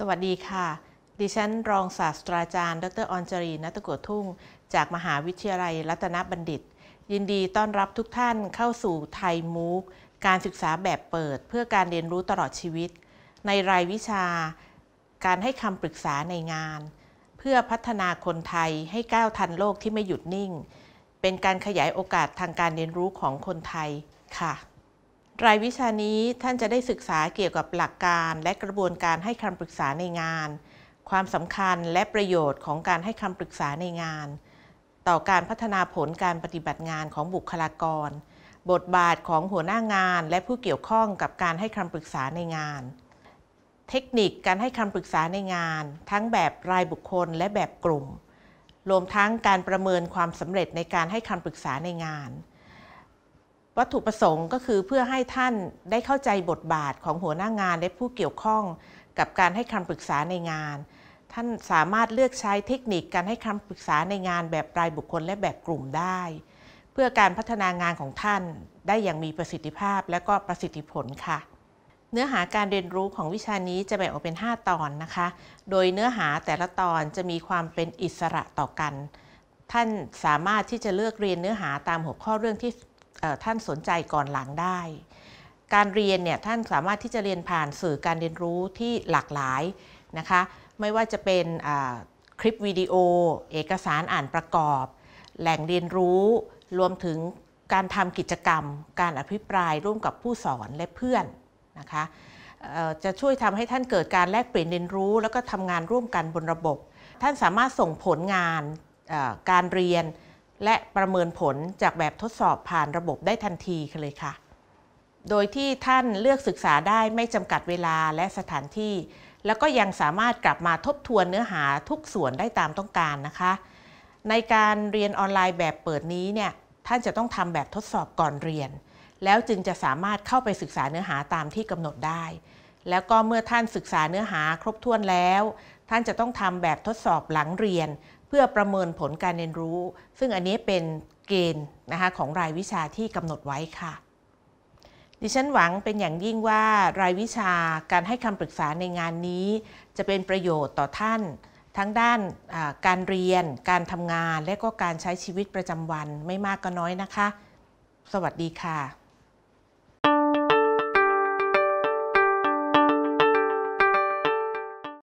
สวัสดีค่ะ ดิฉันรองศาสตราจารย์ ดรออนจรีนัตโกทุ่ง จากมหาวิทยาลัยรัตนบัณฑิต ยินดีต้อนรับทุกท่านเข้าสู่ไทยมูกการศึกษาแบบเปิด เพื่อการเรียนรู้ตลอดชีวิต ในรายวิชา การให้คำปรึกษาในงาน เพื่อพัฒนาคนไทยให้ก้าวทันโลกที่ไม่หยุดนิ่ง เป็นการขยายโอกาสทางการเรียนรู้ของคนไทยค่ะ รายวิชานี้ท่านจะได้ศึกษาเกี่ยวกับหลักการและกระบวนการให้คำปรึกษาในงาน ความสำคัญและประโยชน์ของการให้คำปรึกษาในงาน ต่อการพัฒนาผลการปฏิบัติงานของบุคลากร บทบาทของหัวหน้างานและผู้เกี่ยวข้องกับการให้คำปรึกษาในงาน เทคนิคการให้คำปรึกษาในงาน ทั้งแบบรายบุคคลและแบบกลุ่ม รวมทั้งการประเมินความสำเร็จในการให้คำปรึกษาในงาน วัตถุประสงค์ก็คือเพื่อให้ท่านได้เข้าใจบทบาทของหัวหน้างานและผู้เกี่ยวข้องกับการให้คำปรึกษาในงาน ท่านสามารถเลือกใช้เทคนิคการให้คำปรึกษาในงานแบบรายบุคคลและแบบกลุ่มได้ เพื่อการพัฒนางานของท่านได้อย่างมีประสิทธิภาพและก็ประสิทธิผลค่ะ เนื้อหาการเรียนรู้ของวิชานี้จะแบ่งออกเป็น 5 ตอนนะคะ โดยเนื้อหาแต่ละตอนจะมีความเป็นอิสระต่อกัน ท่านสามารถที่จะเลือกเรียนเนื้อหาตามหัวข้อเรื่องที่ ท่านสนใจก่อนหลังได้ การเรียนเนี่ยท่านสามารถที่จะเรียนผ่านสื่อการเรียนรู้ที่หลากหลายนะคะไม่ว่าจะเป็นคลิปวิดีโอ เอกสารอ่านประกอบ แหล่งเรียนรู้รวมถึงการทำกิจกรรม การอภิปรายร่วมกับผู้สอนและเพื่อนนะคะจะช่วยทำให้ท่านเกิดการแลกเปลี่ยนเรียนรู้ แล้วก็ทำงานร่วมกันบนระบบ ท่านสามารถส่งผลงานการเรียน และประเมินผลจากแบบทดสอบผ่านระบบได้ทันทีเลยค่ะ โดยที่ท่านเลือกศึกษาได้ไม่จำกัดเวลาและสถานที่ แล้วก็ยังสามารถกลับมาทบทวนเนื้อหาทุกส่วนได้ตามต้องการนะคะ ในการเรียนออนไลน์แบบเปิดนี้เนี่ยท่านจะต้องทำแบบทดสอบก่อนเรียน แล้วจึงจะสามารถเข้าไปศึกษาเนื้อหาตามที่กำหนดได้ แล้วก็เมื่อท่านศึกษาเนื้อหาครบถ้วนแล้ว ท่านจะต้องทำแบบทดสอบหลังเรียน เพื่อประเมินผลการเรียนรู้ ซึ่งอันนี้เป็นเกณฑ์นะคะของรายวิชาที่กำหนดไว้ค่ะ ดิฉันหวังเป็นอย่างยิ่งว่ารายวิชาการให้คำปรึกษาในงานนี้ จะเป็นประโยชน์ต่อท่าน ทั้งด้านการเรียน การทำงาน และก็การใช้ชีวิตประจำวันไม่มากก็น้อยนะคะ สวัสดีค่ะ